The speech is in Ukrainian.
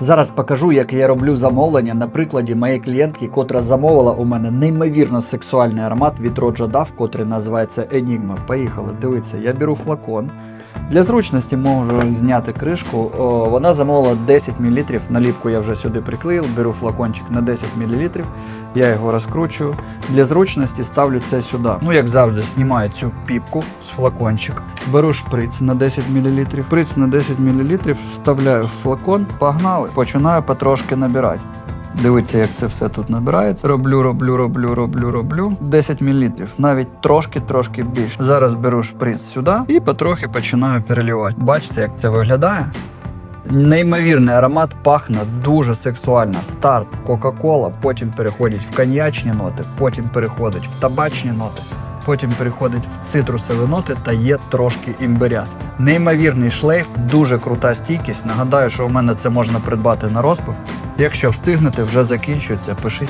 Зараз покажу, як я роблю замовлення на прикладі моєї клієнтки, котра замовила у мене неймовірно сексуальний аромат від Roger Dove, котрий називається Enigma. Поїхали, дивіться, я беру флакон. Для зручності можу зняти кришку. О, вона замовила 10 мл. Наліпку я вже сюди приклеїв, беру флакончик на 10 мл, я його розкручую. Для зручності ставлю це сюди. Ну, як завжди, знімаю цю піпку з флакончика. Беру шприц на 10 мл. Шприц на 10 мл, вставляю в флакон, погнали, починаю потрошки набирати. Дивіться, як це все тут набирається. Роблю, роблю, роблю, роблю, роблю. 10 мл, навіть трошки-трошки більше. Зараз беру шприц сюди і потрохи починаю переливати. Бачите, як це виглядає? Неймовірний аромат пахне дуже сексуально. Старт Кока-Кола, потім переходить в коньячні ноти, потім переходить в табачні ноти, потім переходить в цитрусові ноти та є трошки імбиря. Неймовірний шлейф, дуже крута стійкість. Нагадаю, що у мене це можна придбати на розпив. Якщо встигнете, вже закінчується, пишіть.